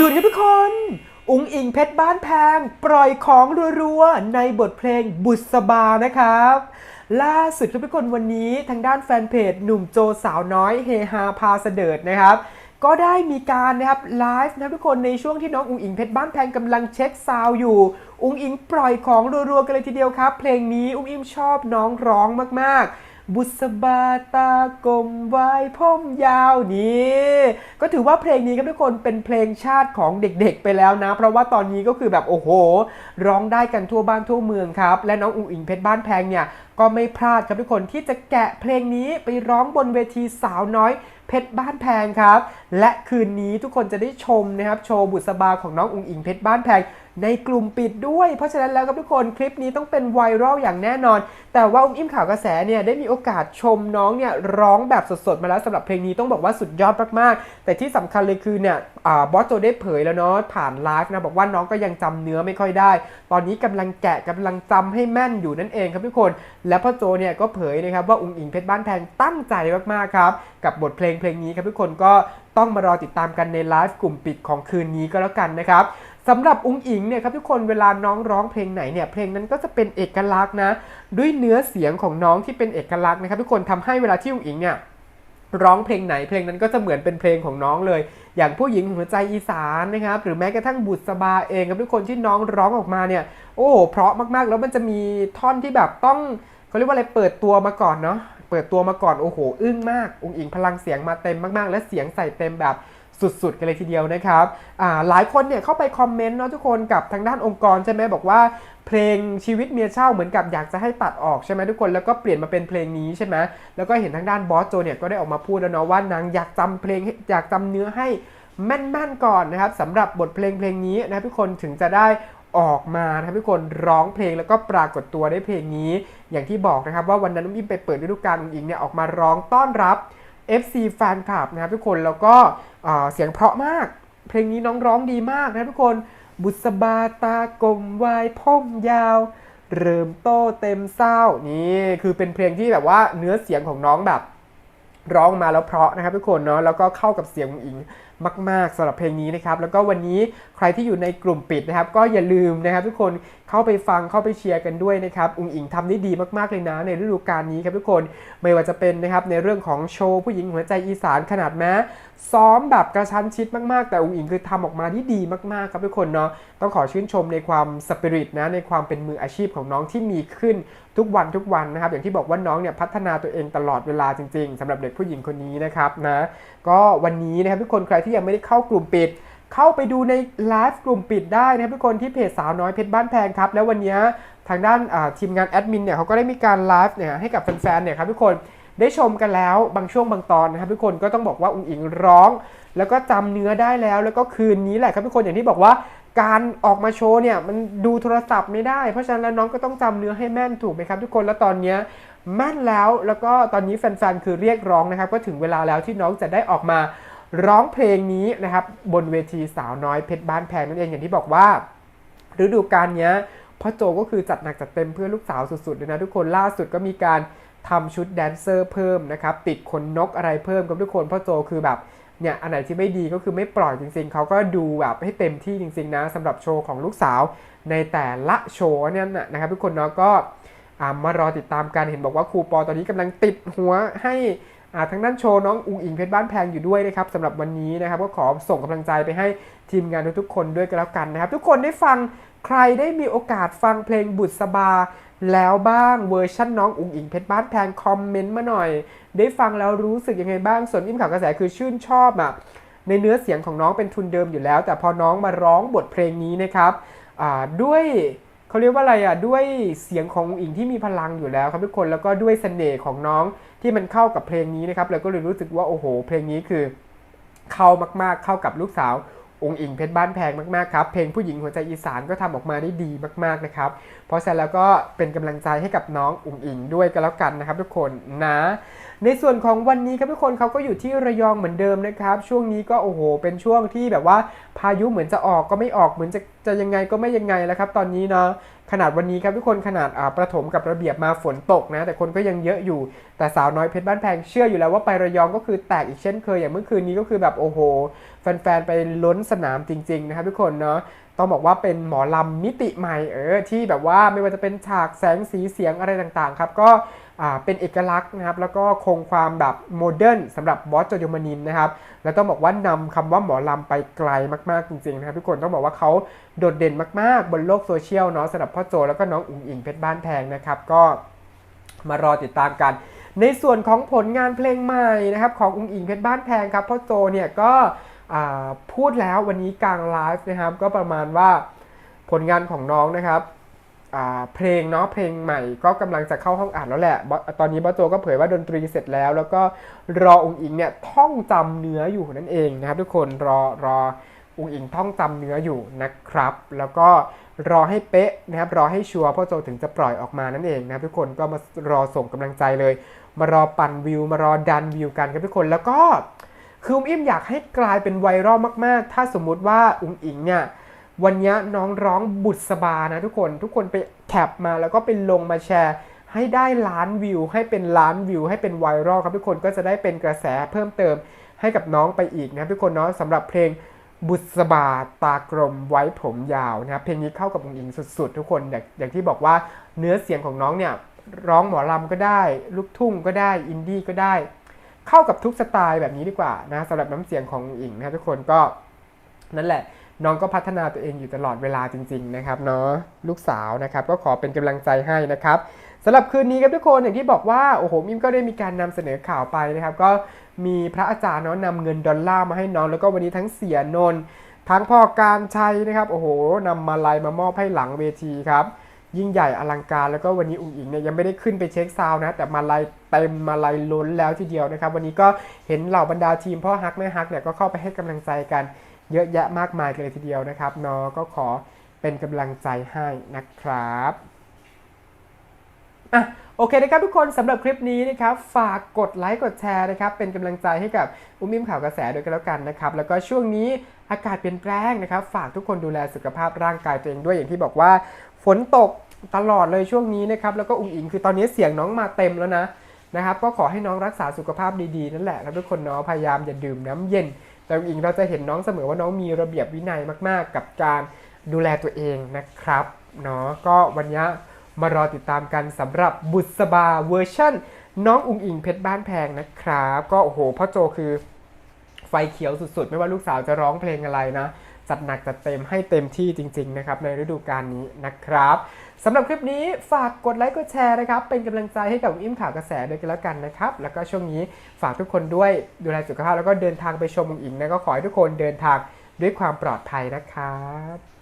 ด่วนครับทุกคน อุงอิงเพชรบ้านแพง ปล่อยของรัวๆ ในบทเพลงบุษบานะครับ ล่าสุดครับทุกคนวันนี้ทางด้านแฟนเพจหนุ่มโจสาวน้อยเฮฮาพาเสดิร์ดนะครับก็ได้มีการนะครับไลฟ์นะทุกคนในช่วงที่น้องอุงอิงเพชรบ้านแพงกำลังเช็คซาวอยู่ อุงอิงปล่อยของรัวๆกันเลยทีเดียวครับ เพลงนี้อุงอิงชอบน้องร้องมากๆ บุษบาตากลมไว้พ่มยาวนี้ ก็ถือว่าเพลงนี้ครับทุกคนเป็นเพลงชาติของเด็กๆไปแล้วนะ เพราะว่าตอนนี้ก็คือแบบโอ้โห ร้องได้กันทั่วบ้านทั่วเมืองครับ และน้องอุ๋งอิงเพชรบ้านแพงเนี่ยก็ไม่พลาดครับทุกคนที่จะแกะเพลงนี้ไปร้องบนเวทีสาวน้อยเพชรบ้านแพงครับ และคืนนี้ทุกคนจะได้ชมนะครับ โชว์บุษบาของน้องอุงอิงเพชรบ้านแพงในกลุ่มปิดด้วย เพราะฉะนั้นแล้วครับทุกคนคลิปนี้ต้องเป็นไวรัลอย่างแน่นอน แต่ว่าอุ้มอิ่มข่าวกระแสเนี่ยได้มีโอกาสชมน้องเนี่ยร้องแบบสดๆ มาแล้วสำหรับเพลงนี้ต้องบอกว่าสุดยอดมากๆ แต่ที่สำคัญเลยคือเนี่ยอบอสโจได้เผยแล้วเนาะผ่านไลฟ์นะบอกว่าน้องก็ยังจำเนื้อไม่ค่อยได้ ตอนนี้กำลังแกะกำลังจำให้แม่นอยู่นั่นเองครับทุกคน และพ่อโจเนี่ยก็เผยนะครับว่าอุ้งอิงเพชรบ้านแพงตั้งใจมากๆครับกับบทเพลงเพลงนี้ครับทุกคนก็ ต้องมารอติดตามกันในไลฟ์กลุ่มปิดของคืนนี้ก็แล้วกันนะครับสำหรับอุ้งอิงเนี่ยครับทุกคนเวลาน้องร้องเพลงไหนเนี่ยเพลงนั้นก็จะเป็นเอกลักษณ์นะ ด้วยเนื้อเสียงของน้องที่เป็นเอกลักษณ์นะครับ ทุกคนทำให้เวลาที่อุ้งอิงเนี่ยร้องเพลงไหนเพลงนั้นก็จะเหมือนเป็นเพลงของน้องเลย อย่างผู้หญิงหัวใจอีสานนะครับหรือแม้กระทั่งบุษบาเองครับทุกคนที่น้องร้องออกมาเนี่ยโอ้โหเพราะมากๆ แล้วมันจะมีท่อนที่แบบต้องเขาเรียกว่าอะไรเปิดตัวมาก่อนเนาะ เปิดตัวมาก่อนโอ้โห อึ้งมากองอิงพลังเสียงมาเต็มมากๆ และเสียงใส่เต็มแบบสุดๆ กันเลยทีเดียวนะครับหลายคนเนี่ยเข้าไปคอมเมนต์เนาะทุกคนกับทางด้านองค์กรใช่ไหมบอกว่าเพลงชีวิตเมียเช่าเหมือนกับอยากจะให้ตัดออกใช่ไหมทุกคนแล้วก็เปลี่ยนมาเป็นเพลงนี้ใช่ไหมแล้วก็เห็นทางด้านบอสโจเนี่ยก็ได้ออกมาพูดแล้วเนาะว่านางอยากจำเพลงอยากจำเนื้อให้แม่นๆก่อนนะครับสำหรับบทเพลงเพลงนี้นะครับทุกคนถึงจะได้ ออกมานะครับทุกคนร้องเพลงแล้วก็ปรากฏตัวได้เพลงนี้ อย่างที่บอกนะครับว่าวันนั้นนุ่มอิมไปเปิดฤดูกาลของอิงเนี่ยออกมาร้องต้อนรับ FC แฟนคลับนะครับทุกคนแล้วก็เเสียงเพราะมาก เพลงนี้น้องร้องดีมากนะทุกคน บุษบาตากลมวายพ่มยาว เริ่มโตเต็มเศร้านี่คือเป็นเพลงที่แบบว่าเนื้อเสียงของน้องแบบร้องมาแล้วเพราะนะครับทุกคนเนาะแล้วก็เข้ากับเสียงของอิง มาก ๆสำหรับเพลงนี้นะครับ แล้วก็วันนี้ใครที่อยู่ในกลุ่มปิดนะครับ ก็อย่าลืมนะครับทุกคนเข้าไปฟังเข้าไปเชียร์กันด้วยนะครับ อุงอิงทำได้ดีมากๆเลยนะในฤดูกาลนี้ครับทุกคน ไม่ว่าจะเป็นนะครับในเรื่องของโชว์ผู้หญิงหัวใจอีสานขนาดแม้ ซ้อมแบบกระชั้นชิดมากๆ แต่อุงอิงคือทำออกมาที่ดีมากๆ ครับทุกคนเนาะต้องขอชื่นชมในความสปิริตนะในความเป็นมืออาชีพของน้องที่มีขึ้นทุกวันทุกวันนะครับ อย่างที่บอกว่าน้องเนี่ยพัฒนาตัวเองตลอดเวลาจริงๆสำหรับเด็กผู้หญิงคนนี้นะครับนะก็วันนี้นะครับทุกคนใครที่ยังไม่ได้เข้ากลุ่มปิดเข้าไปดูในไลฟ์กลุ่มปิดได้นะครับทุกคนที่เพจสาวน้อยเพชรบ้านแพงครับ แล้ววันนี้ทางด้านทีมงานแอดมินเนี่ยเขาก็ได้มีการไลฟ์เนี่ยให้กับแฟนๆเนี่ยครับทุกคน ได้ชมกันแล้วบางช่วงบางตอนนะครับทุกคนก็ต้องบอกว่าอุ้งอิงร้อง แล้วก็จำเนื้อได้แล้ว แล้วก็คืนนี้แหละครับทุกคนอย่างที่บอกว่าการออกมาโชว์เนี่ยมันดูโทรศัพท์ไม่ได้ เพราะฉะนั้นแล้วน้องก็ต้องจำเนื้อให้แม่นถูกไหมครับทุกคนแล้วตอนเนี้ยแม่นแล้วแล้วก็ตอนนี้แฟนๆคือเรียกร้องนะครับ ก็ถึงเวลาแล้วที่น้องจะได้ออกมาร้องเพลงนี้นะครับ บนเวทีสาวน้อยเพชรบ้านแพงนั่นเองอย่างที่บอกว่าฤดูกาลเนี้ยพ่อโจก็คือจัดหนักจัดเต็มเพื่อลูกสาวสุดๆเลยนะทุกคนล่าสุดก็มีการ ทำชุดแดนเซอร์เพิ่มนะครับติดขนนกอะไรเพิ่มกับทุกคนพ่อโจคือแบบเนี่ยอันไหนที่ไม่ดีก็คือไม่ปล่อยจริงๆ เขาก็ดูแบบให้เต็มที่จริงๆนะสำหรับโชว์ของลูกสาวในแต่ละโชว์เนี่ยนะครับทุกคนเนาะก็อ่ามารอติดตามกันเห็นบอกว่าครูปอตอนนี้กำลังติดหัวให้อ่าทางด้านโชว์น้องอุงอิงเพชรบ้านแพงอยู่ด้วยนะครับสำหรับวันนี้นะครับก็ขอส่งกำลังใจไปให้ทีมงานทุกๆคนด้วยกันแล้วกันนะครับ ทุกคนได้ฟังใครได้มีโอกาสฟังเพลงบุษบา แล้วบ้างเวอร์ชั่นน้องอุ๋งอิงเพชรบ้านแพงคอมเมนต์มาหน่อย ได้ฟังแล้วรู้สึกยังไงบ้างส่วนอิ่มข่าวกระแสคือชื่นชอบอะในเนื้อเสียงของน้องเป็นทุนเดิมอยู่แล้ว แต่พอน้องมาร้องบทเพลงนี้นะครับด้วยเขาเรียกว่าอะไรอะด้วยเสียงของอุ๋งอิงที่มีพลังอยู่แล้วครับทุกคนแล้วก็ด้วยเสน่ห์ของน้องที่มันเข้ากับเพลงนี้นะครับเราก็เลยรู้สึกว่าโอ้โห เพลงนี้คือเข้ามากๆเข้ากับลูกสาว องค์อิงเพชรบ้านแพงมากๆครับเพลงผู้หญิงหัวใจอีสานก็ทำออกมาได้ดีมากๆนะครับ เพราะฉะนั้นแล้วก็เป็นกำลังใจให้กับน้ององค์อิงด้วยก็แล้วกันนะครับทุกคนนะในส่วนของวันนี้ครับทุกคนเขาก็อยู่ที่ระยองเหมือนเดิมนะครับ ช่วงนี้ก็โอ้โห เป็นช่วงที่แบบว่าพายุเหมือนจะออกก็ไม่ออกเหมือนจะจะยังไงก็ไม่ยังไงแล้วครับ ตอนนี้เนาะขนาดวันนี้ครับทุกคนขนาดอาประถมกับระเบียบมาฝนตกนะ แต่คนก็ยังเยอะอยู่ แต่สาวน้อยเพชรบ้านแพงเชื่ออยู่แล้วว่าไประยองก็คือแตกอีกเช่นเคยอย่างเมื่อคืนนี้ก็คือแบบโอ้โหแฟนๆ ไปล้นสนามจริงๆ นะครับทุกคนเนาะต้องบอกว่าเป็นหมอลำมิติใหม่เออที่แบบว่าไม่ว่าจะเป็นฉากแสงสีเสียงอะไรต่างๆ ครับ ก็เป็นเอกลักษณ์นะครับ แล้วก็คงความแบบโมเดิร์นสำหรับบอสโจเดมานินนะครับ แล้วต้องบอกว่านำคำว่าหมอลำไปไกลมากๆจริงๆนะครับทุกคนต้องบอกว่าเขาโดดเด่นมากๆ บนโลกโซเชียลเนาะสำหรับพ่อโจแล้วก็น้องอุ๋งอิงเพชรบ้านแพงนะครับ ก็มารอติดตามกัน ในส่วนของผลงานเพลงใหม่นะครับของอุ๋งอิงเพชรบ้านแพงครับพ่อโจเนี่ยก็ พูดแล้ววันนี้กลางไลฟ์นะครับก็ประมาณว่าผลงานของน้องนะครับเพลงเนาะเพลงใหม่ก็กำลังจะเข้าห้องอัดแล้วแหละ ตอนนี้บอสโจก็เผยว่าดนตรีเสร็จแล้ว แล้วก็รออุงอิงเนี่ยท่องจำเนื้ออยู่นั่นเองนะครับ ทุกคนรอรออุงอิงท่องจำเนื้ออยู่นะครับ แล้วก็รอให้เป๊ะนะครับรอให้ชัวร์พ่อโจถึงจะปล่อยออกมานั่นเองนะครับทุกคนก็มารอส่งกำลังใจเลย มารอปั่นวิวมารอดันวิวกันครับทุกคนแล้วก็ คืออุ้มอิ่มอยากให้กลายเป็นไวรัลมากๆ ถ้าสมมุติว่าอุ้งอิงเนี่ยวันนี้น้องร้องบุษบานะทุกคนทุกคนไปแคปมาแล้วก็ไปลงมาแชร์ ให้ได้ล้านวิว ให้เป็นล้านวิว ให้เป็นไวรัลครับทุกคนก็จะได้เป็นกระแสเพิ่มเติมให้กับน้องไปอีกนะทุกคนเนาะสำหรับเพลงบุษบาตากลมไว้ผมยาวนะครับเพลงนี้เข้ากับอุ้งอิงสุดๆ ทุกคนอย่างอย่างที่บอกว่าเนื้อเสียงของน้องเนี่ยร้องหมอลำก็ได้ ลูกทุ่งก็ได้ อินดี้ก็ได้ เข้ากับทุกสไตล์แบบนี้ดีกว่านะสำหรับน้ำเสียงของอิงนะครับทุกคนก็นั่นแหละน้องก็พัฒนาตัวเองอยู่ตลอดเวลาจริง ๆ นะครับเนาะลูกสาวนะครับก็ขอเป็นกำลังใจให้นะครับสำหรับคืนนี้ครับทุกคนอย่างที่บอกว่าโอ้โหมิมก็ได้มีการนำเสนอข่าวไปนะครับ ก็มีพระอาจารย์เนาะนำเงินดอลลาร์มาให้น้อง แล้วก็วันนี้ทั้งเสียนนท์ทั้งพ่อการชัยนะครับโอ้โหนำมาลัยมามอบให้หลังเวทีครับ ยิ่งใหญ่อลังการแล้วก็วันนี้อุ๋งอิงเนี่ยยังไม่ได้ขึ้นไปเช็คซาวนะ แต่มาลายเต็มมาลายล้นแล้วทีเดียวนะครับ วันนี้ก็เห็นเหล่าบรรดาทีมพ่อฮักแม่ฮักเนี่ยก็เข้าไปให้กำลังใจกันเยอะแยะมากมายเลยทีเดียวนะครับเนาะก็ขอเป็นกำลังใจให้นะครับ อะโอเคนะครับทุกคนสำหรับคลิปนี้นะครับฝากกดไลค์กดแชร์นะครับเป็นกำลังใจให้กับอุ้มอิ่มข่าวกระแสด้วยกันแล้วกันนะครับแล้วก็ช่วงนี้อากาศเปลี่ยนแปลงนะครับฝากทุกคนดูแลสุขภาพร่างกายตัวเองด้วยอย่างที่บอกว่า ฝนตกตลอดเลยช่วงนี้นะครับแล้วก็อุ๋งอิงคือตอนนี้เสียงน้องมาเต็มแล้วนะนะครับก็ขอให้น้องรักษาสุขภาพดีๆนั่นแหละครับทุกคนเนาะพยายามอย่าดื่มน้ำเย็น แต่อุ๋งอิงเราจะเห็นน้องเสมอว่าน้องมีระเบียบวินัยมาก ๆ กับการดูแลตัวเองนะครับเนาะก็วันนี้ มารอติดตามกันสำหรับบุษบาเวอร์ชั่น น้องอุงอิงเพชรบ้านแพงนะครับ ก็โอ้โหพ่อโจคือไฟเขียวสุดๆ ไม่ว่าลูกสาวจะร้องเพลงอะไรนะ จัดหนักจัดเต็มให้เต็มที่จริง ๆ นะครับ ในฤดูกาลนี้นะครับสำหรับคลิปนี้ฝากกดไลค์กดแชร์นะครับ เป็นกำลังใจให้กับอิ่มข่าวกระแสด้วยกันแล้วกันนะครับ แล้วก็ช่วงนี้ฝากทุกคนด้วยดูแลสุขภาพแล้วก็เดินทางไปชมอุงอิงนะก็ขอให้ทุกคนเดินทางด้วยความปลอดภัยนะครับ